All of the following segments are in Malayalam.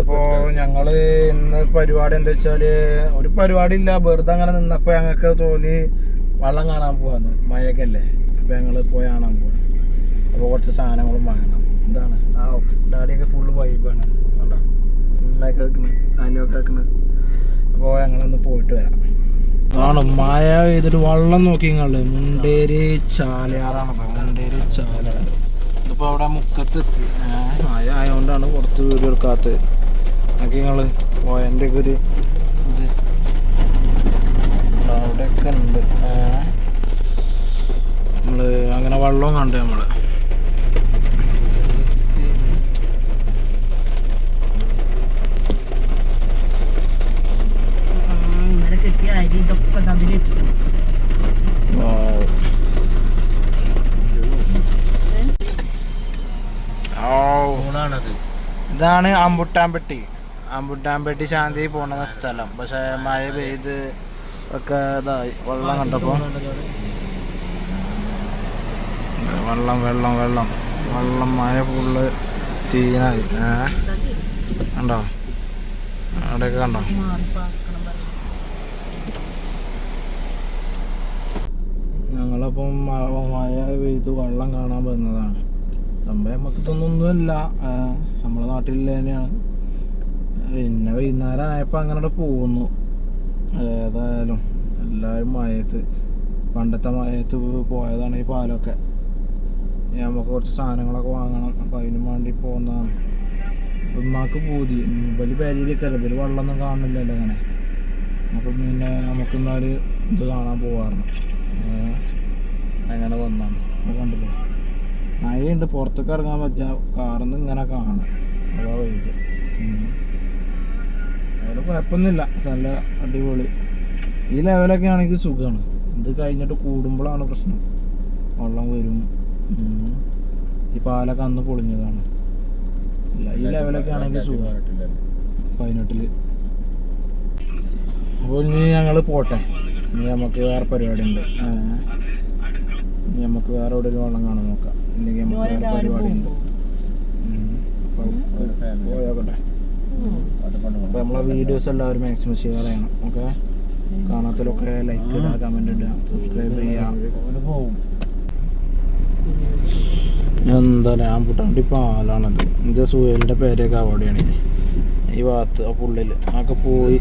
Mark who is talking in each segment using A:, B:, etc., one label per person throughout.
A: അപ്പോ ഞങ്ങൾ ഇന്ന് പരിപാടി എന്താ വെച്ചാൽ ഒരു പരിപാടി ഇല്ല വെറുതെ അങ്ങനെ നിന്നപ്പോ ഞങ്ങൾക്ക് തോന്നി വള്ളം കാണാൻ പോവാന്ന് മഴയൊക്കെ അപ്പോൾ അപ്പൊ ഞങ്ങൾ പോയി കാണാൻ പോവാ. അപ്പൊ കുറച്ച് സാധനങ്ങളും വാങ്ങണം. എന്താണ് ആ ഡാഡിയൊക്കെ ഫുള്ള് വൈബാണ് കണ്ടോ? ഞങ്ങളൊന്ന് പോയിട്ട് വരാം. ആണ് മഴ പെയ്തിട്ട് വള്ളം നോക്കി നിങ്ങൾ. മുണ്ടേരി ചാലയാറാണ്. മുണ്ടേരി ചാലയാറ്. ഇതിപ്പോ അവിടെ മുക്കത്തെത്തി. മഴ ആയതുകൊണ്ടാണ് പുറത്ത് വീഡിയോ എടുക്കാത്തത്. നോക്കി നിങ്ങൾ പോയന്റെ ഒക്കെ ഒരു ഇത് അവിടെയൊക്കെ ഉണ്ട്. നമ്മൾ നമ്മൾ അങ്ങനെ വള്ളവും കണ്ടു നമ്മൾ.
B: ഇന്നലെ കെട്ടിയ അരി ഇതൊക്കെ അതിലിട്ടു
A: ഇതാണ് അമ്പുട്ടാമ്പെട്ടി അമ്പുട്ടാമ്പെട്ടി ശാന്തി പോണ സ്ഥലം. പക്ഷെ മഴ പെയ്ത് ഒക്കെ ഇതായി. വെള്ളം കണ്ടപ്പോ. വെള്ളം വെള്ളം വെള്ളം. വെള്ളം മഴ ഫുള്ള് സീനായി. കണ്ടോ? അവിടെയൊക്കെ കണ്ടോ? ഞങ്ങളപ്പം മഴ പെയ്ത് വെള്ളം കാണാൻ വന്നതാണ്. സംഭവം നമുക്ക് ഇതൊന്നൊന്നുമില്ല നമ്മളെ നാട്ടിൽ തന്നെയാണ്. പിന്നെ വൈകുന്നേരം ആയപ്പോൾ അങ്ങനെ പോകുന്നു. ഏതായാലും എല്ലാവരും മഴയത്ത് പണ്ടത്തെ മഴയത്ത് പോയതാണ് ഈ പാലൊക്കെ. നമുക്ക് കുറച്ച് സാധനങ്ങളൊക്കെ വാങ്ങണം. അപ്പം അതിന് വേണ്ടി പോകുന്നതാണ്. ഉമ്മാക്ക് പൂതി. ബലി പേരയിലേക്കല്ല ബലി വെള്ളമൊന്നും കാണുന്നില്ലല്ലോ അങ്ങനെ. അപ്പം പിന്നെ നമുക്ക് എന്നാൽ ഇത് കാണാൻ പോകാറുണ്ട് അങ്ങനെ വന്നാണ് കണ്ടില്ലേ? മഴയുണ്ട്. പുറത്തേക്ക് ഇറങ്ങാൻ പറ്റിയ കാറിന്ന് ഇങ്ങനെ കാണാം. അതാ വൈബ് അതിൽ കുഴപ്പമൊന്നുമില്ല. നല്ല അടിപൊളി. ഈ ലെവലൊക്കെ ആണെങ്കിൽ സുഖമാണ് ഇത് കഴിഞ്ഞിട്ട് കൂടുമ്പോഴാണ് പ്രശ്നം. വെള്ളം വരും. ഈ പാലൊക്കെ അന്ന് പൊളിഞ്ഞതാണ്. ഇല്ല ഈ ലെവലൊക്കെ ആണെങ്കിൽ സുഖമാണ് പതിനെട്ടിൽ. അപ്പോൾ ഇനി ഞങ്ങൾ പോട്ടെ. ഇനി നമുക്ക് വേറെ പരിപാടി ഉണ്ട് ഇനി നമുക്ക് വേറെ എവിടെയെങ്കിലും വെള്ളം കാണാൻ നോക്കാം. ഇല്ലെങ്കിൽ നമുക്ക് വേറെ പരിപാടി ഉണ്ട് പോയോക്കട്ടെ അപ്പോൾ നമ്മളെ വീഡിയോസ് എല്ലാവരും മാക്സിമം ഷെയർ ചെയ്യണം ഓക്കെ കാണാത്തതിലൊക്കെ ലൈക്ക് ഇടുക കമന്റ് ഇടുക സബ്സ്ക്രൈബ് ചെയ്യുക.
C: പോകും
A: എന്താ ഞാൻ പുട്ടാണ്ടി പാലാണത്. എന്റെ സുഹേലിന്റെ പേരൊക്കെ അവിടെയാണ്. ഈ ഭാഗത്ത് ആ പുള്ളിൽ അതൊക്കെ പോയി.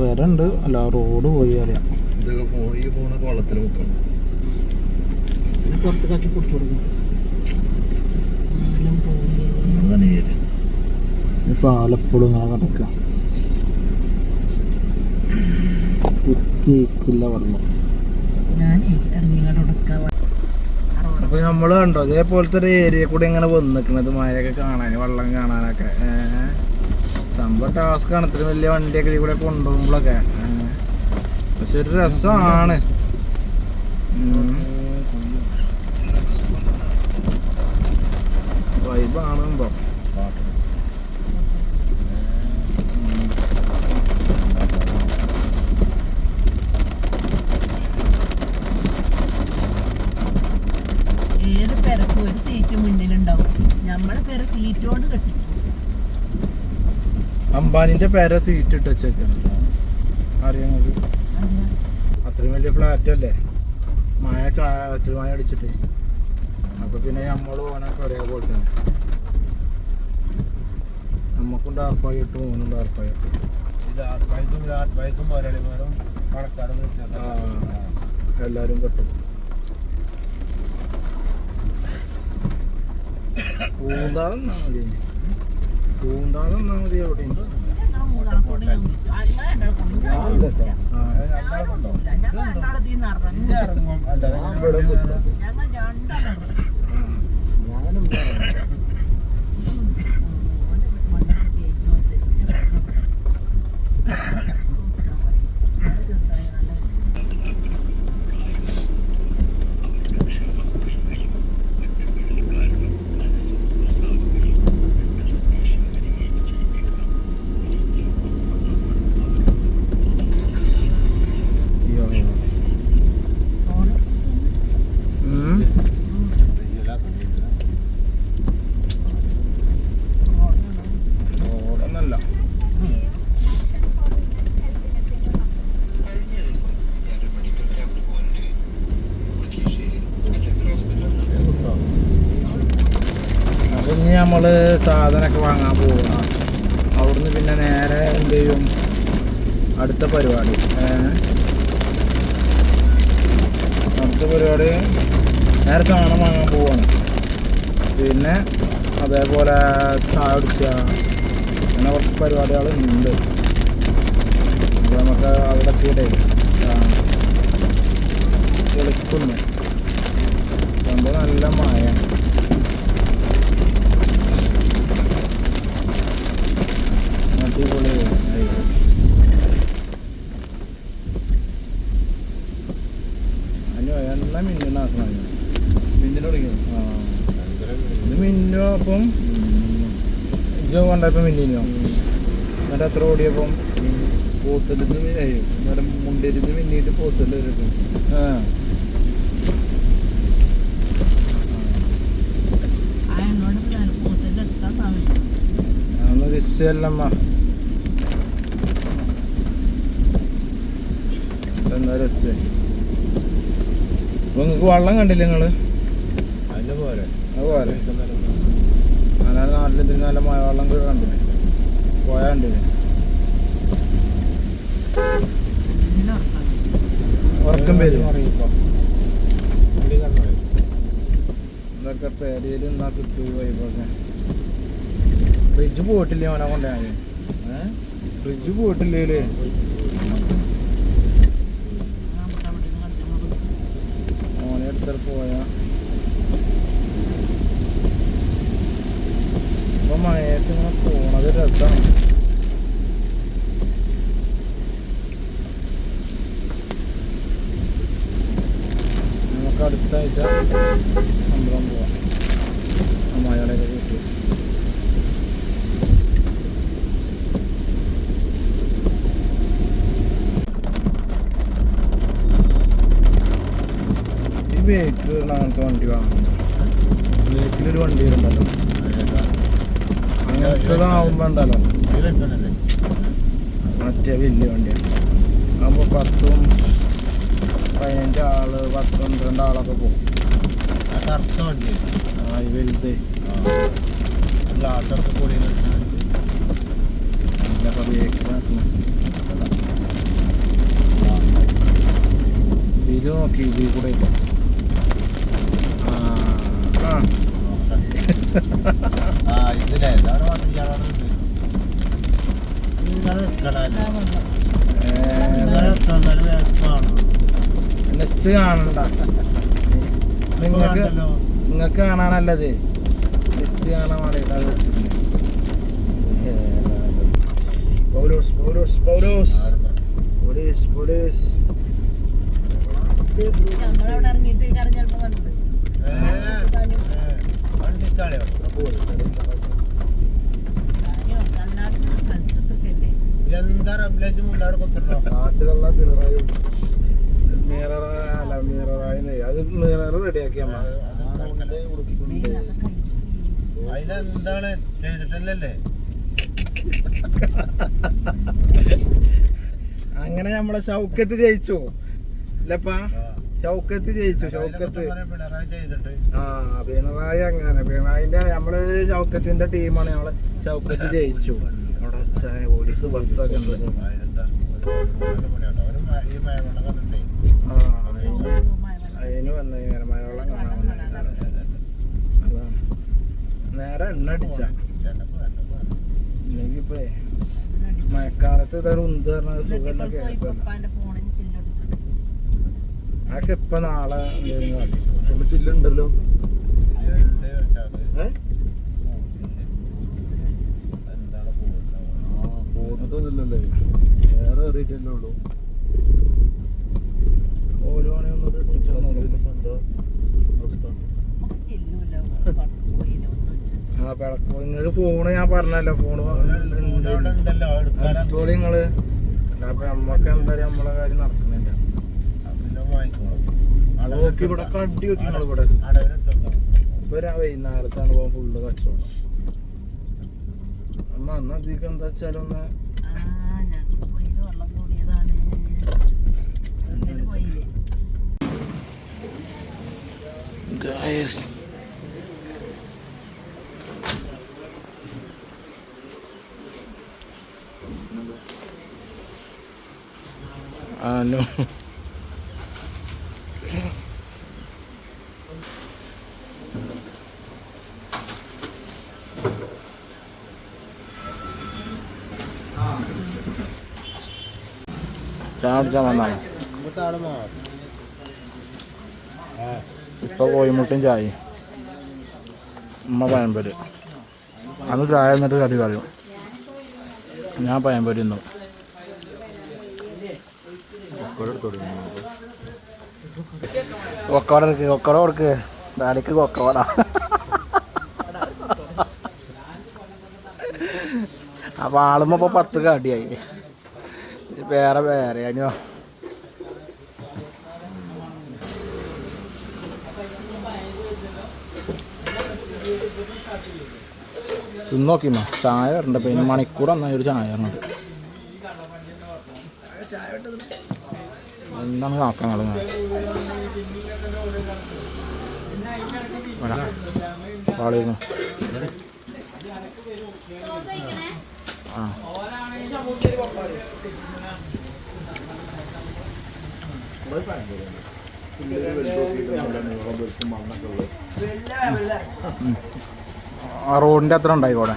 A: വരണ്ട്. അല്ല റോഡ് പോയി അറിയാം.
C: ഇതൊക്കെ പോയി പോണ കൊള്ളത്തിൽ മുക്കണം
B: പുറത്തേക്കാക്കി പൊടിച്ചു കൊടുക്കും. പോയി
C: അതാണ് ഈ ഏരിയ.
A: ഇപ്പൊ ആലപ്പുഴ ഇങ്ങനെ കിടക്കുക കുത്തിക്കില്ല പറഞ്ഞു
B: ഞാനേ ഇറങ്ങിങ്ങോട്ട് ഉടക്കാൻ
A: അപ്പൊ നമ്മൾ കണ്ടോ അതേപോലത്തെ ഒരു ഏരിയ കൂടെ ഇങ്ങനെ വന്നിക്കണത് മഴയൊക്കെ കാണാൻ വെള്ളം കാണാനൊക്കെ. സംഭവം ടാസ്ക് ആണ്. ഇത്രയും വലിയ വണ്ടിയൊക്കെ ഇതിൽ കൂടെ കൊണ്ടുപോകുമ്പോഴൊക്കെ പക്ഷെ ഒരു രസമാണ്. വൈബാണ് സംഭവം
B: ഏത് പെരക്കും ഒരു സീറ്റ് മുന്നിലുണ്ടാവും നമ്മളെ പെര സീറ്റോട് കെട്ടി.
A: അംബാനിന്റെ പേരെ സീറ്റ് ഇട്ട് വെച്ചേക്ക. അറിയാം അത്രയും വലിയ ഫ്ലാറ്റ് അല്ലേ? മഴ ചാറ്റൽ മഴ അടിച്ചിട്ട്. അപ്പൊ പിന്നെ നമ്മൾ ഓനൊക്കെ ഒരേപോലെ തന്നെ. നമുക്കും ഡാർപ്പായി ഇട്ട് ഓനും ഡാർപ്പായി ഇട്ട് എല്ലാരും കെട്ടും. പൂന്താളം എന്നാ മതി പൂന്താളം എന്നാ മതി. ആ.
C: ഞാനും
A: അയ്യോ. ഉം.
C: ഇതില്ല, ഇതില്ല.
A: ഞങ്ങൾ സാധനമൊക്കെ വാങ്ങാൻ പോവുക അവിടുന്ന് പിന്നെ നേരെ എന്ത് ചെയ്യും? അടുത്ത പരിപാടി? അടുത്ത പരിപാടി നേരെ സാധനം വാങ്ങാൻ പോവാണ് പിന്നെ അതേപോലെ ചായ കുടിക്കുക. അങ്ങനെ കുറച്ച് അപ്പോൾ നമുക്ക് അവിടെ എത്തിയിട്ടേ. വിളിക്കുന്നു. സംഭവം നല്ല മഴയാണ് അടിപൊളി ആയി. അനു എണ്ണ മിന്നുന്നാക്കണം
C: മിന്നിന് തുടങ്ങി
A: ആ ഇത് മിന്നു അപ്പം ഇജോ കൊണ്ടപ്പോ മിന്നിനോ എന്നിട്ട് അത്ര ഓടിയപ്പം?
C: പോത്തലിന്ന് നേരം മുണ്ടിരുന്ന് മിന്നിട്ട്
B: പോത്തൽ
A: വരും എന്തായാലും അപ്പൊ നിങ്ങക്ക് വെള്ളം കണ്ടില്ല നിങ്ങൾ?
C: അതിന്റെ പോരെ.
A: അത് പോരെ. അങ്ങനെ നാട്ടിൽ ഇതിന് നല്ല മഴ വെള്ളം പോയാ കണ്ടില്ലേ?
B: നല്ല ഉറക്കം
C: പേര്
A: ഇതൊക്കെ പേരയിൽ നിന്നാ കിട്ടൂ വൈബൊക്കെ. ഫ്രിഡ്ജ് പോയിട്ടില്ലേ അവനെ കൊണ്ടുപോയി ഫ്രിഡ്ജ് പോയിട്ടില്ലേ
B: മോനെ കണ്ടു
A: ഓനെ എടുത്തിട്ട് പോയാ. ഇപ്പൊ മഴയത്ത് ഇങ്ങനെ പോണത് രസമാണ് നമുക്ക് അടുത്ത ആഴ്ച അമ്പലം പോവാം. അമ്മായികളെയൊക്കെ കൂട്ടി ഈ ബേക്കിൽ അങ്ങനത്തെ വണ്ടി വാങ്ങണം. വെയിറ്റിലൊരു വണ്ടി വരുന്നുണ്ടല്ലോ അങ്ങനത്തതാവുമ്പോ ഉണ്ടല്ലോ മറ്റേ വലിയ വണ്ടിയാണ്. ആകുമ്പോൾ പത്തും പതിനഞ്ച് ആൾ പത്ത് പന്ത്രണ്ട് ആളൊക്കെ പോകും.
C: കറുത്ത വണ്ടി
A: ആ വലുത്.
C: ഗ്ലാസൊക്കെ പൊടി
A: ഇല്ലപ്പോ ബേക്കിലാക്കണം ഇതിൽ നോക്കി ഇതിൽ കൂടെ ഇപ്പൊ. ആ ആ
C: ആ ഇതിലെ ഇതാണ് വണ്ടി ഇയാളവിടെ ഉണ്ട് ഇങ്ങനെ നിൽക്കണല്ലോ ഇങ്ങനെ
A: ഏ,
C: എത്തുന്നാലും കാണുള്ളൂ
A: നെച്ച് കാണണ്ട. നിങ്ങൾക്ക്
C: നിങ്ങക്ക്
A: നിങ്ങൾക്ക് കാണാനല്ലത്. നെച്ച് കാണാൻ പൗലോസ് പൗലോസ് പൗലോസ്. Police police.
B: ഇറങ്ങിയിട്ട് കാരണം വന്നത്. കളിച്ചൊക്കെ
C: എന്താ റബ്ലേജ് മുണ്ടാട് കൊത്തല്ലോ
A: നാട്ടിലുള്ള പിണറായി. അല്ല മിററായി അത് മിറർ റെഡിയാക്കി അമ്മ.
C: അതിലെന്താണ് ചെയ്തിട്ടല്ലേ
A: അങ്ങനെ നമ്മളെ ഷൗക്കത്ത് ജയിച്ചു. അല്ലപ്പാ ഷൗക്കത്ത് ജയിച്ചു ഷൗക്കത്ത്.
C: ചെയ്തിട്ട്.
A: ആ പിണറായി അങ്ങനെ പിണറായിന്റെ നമ്മൾ ഷൗക്കത്തിന്റെ ടീമാണ് നമ്മൾ ഷൗക്കത്ത് ജയിച്ചു. അവിടെ പോലീസ് ബസ്സൊക്കെ ഉണ്ട്. ആ അതിന് വന്ന ഇങ്ങനെ മഴവെള്ളം കാണാൻ വന്നേ. അതാണ്. നേരെ എണ്ണ അടിച്ച. ഇപ്പൊ മഴക്കാലത്ത് ഇതൊരു ഉന്ത് പറഞ്ഞ സുഖമുള്ള കേസല്ല? അതൊക്കെ ഇപ്പൊ നാളെ ചില്ലുണ്ടല്ലോ പോകുന്നതൊന്നുമില്ലല്ലേ വേറെ അറിയിട്ടല്ലേ ഉള്ളൂ. ഓരോ ആ പിളക്കോ നിങ്ങൾക്ക് ഫോണ് ഞാൻ പറഞ്ഞല്ലോ. ഫോണ്
C: ഉണ്ടല്ലോ.
A: നിങ്ങൾ അപ്പൊ നമ്മക്ക് എന്തായാലും നമ്മളെ കാര്യം
C: വാങ്ങിക്കോളും
A: നോക്കി ഇവിടെ കണ്ടി വെക്കി ഇവിടെ. ഇപ്പൊ വൈകുന്നേരത്താണ് പോകാൻ ഫുള്ള് കച്ചവടം. അന്ന് അന്ന് അധികം എന്താ വെച്ചാലൊന്ന് guys.
C: Uh, no. മാറും
A: ഇപ്പൊ കോഴിമുട്ടും ചായയും. ഉമ്മ പഴംപൊരി അന്ന് ചായ എന്നിട്ട് കടി പറയും. ഞാൻ പഴംപൊരി തിന്നു. കൊക്കവട എടുക്ക് കൊക്കവട കൊടുക്ക്. ഡാഡിക്ക് കൊക്കവട. അപ്പൊ ആളുമ്പോ പത്ത് കാട്ടിയായി വേറെ വേറെ അനിയോ തിന്നോക്കിമ്മ. ചായ വരണ്ട. പിന്നെ മണിക്കൂർ നന്നായി ഒരു ചായ വരണത് എന്താണ് കാക്കങ്ങൾ പാളിയിരുന്നു ആ. ആ അത്ര ഉണ്ടായിക്കോടെ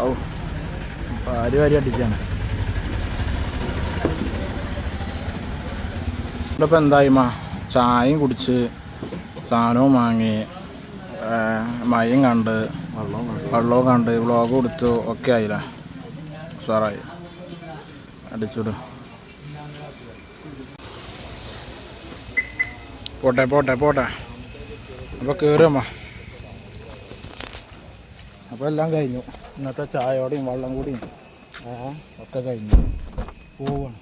A: ഔ ഭാര്യ വാരി അടിച്ചാണ്. ഇപ്പം മാ? ചായയും കുടിച്ച് സാധനവും വാങ്ങി മയം കണ്ട് വെള്ളവും കണ്ട് വ്ളോഗ് കൊടുത്തു ഒക്കെ ആയില്ല? ഉഷാറായി. അടിച്ചുവിടും പോട്ടെ പോട്ടെ പോട്ടെ. അപ്പോൾ കയറുമ്മ അപ്പോൾ എല്ലാം കഴിഞ്ഞു. ഇന്നത്തെ ചായയോടെയും വെള്ളം കൂടിയും ഒക്കെ കഴിഞ്ഞു. പോവാണ്.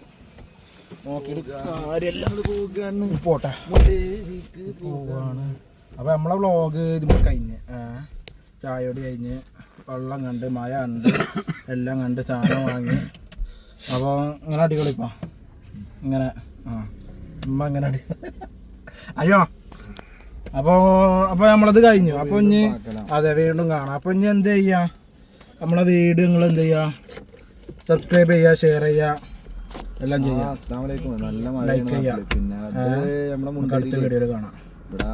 A: പോട്ടെ. പോവാണ്. അപ്പോൾ നമ്മളെ വ്ളോഗ് ഇതിപ്പോൾ കഴിഞ്ഞ് ചായോടി ചായയോട് കഴിഞ്ഞ് വെള്ളം കണ്ട് മഴ കണ്ട് എല്ലാം കണ്ട് സാധനം വാങ്ങി. അപ്പോൾ ഇങ്ങനെ അടികളിപ്പോ ഇങ്ങനെ ആ ഉമ്മ ഇങ്ങനെ അടി അയ്യോ. അപ്പോൾ അപ്പോൾ നമ്മളത് കഴിഞ്ഞു. അപ്പോൾ ഇനി അതെ വീണ്ടും കാണാം. അപ്പോൾ ഇനി എന്ത് ചെയ്യാ? നമ്മളെ വീട് നിങ്ങൾ എന്ത് ചെയ്യുക സബ്സ്ക്രൈബ് ചെയ്യുക ഷെയർ ചെയ്യുക എല്ലാം ചെയ്യാം.
C: അസ്സാം വലൈക്കും നല്ല
A: ചെയ്യുക
C: പിന്നെ നമ്മുടെ
A: നമുക്ക് വീഡിയോയിൽ കാണാം.
C: ഇവിടെ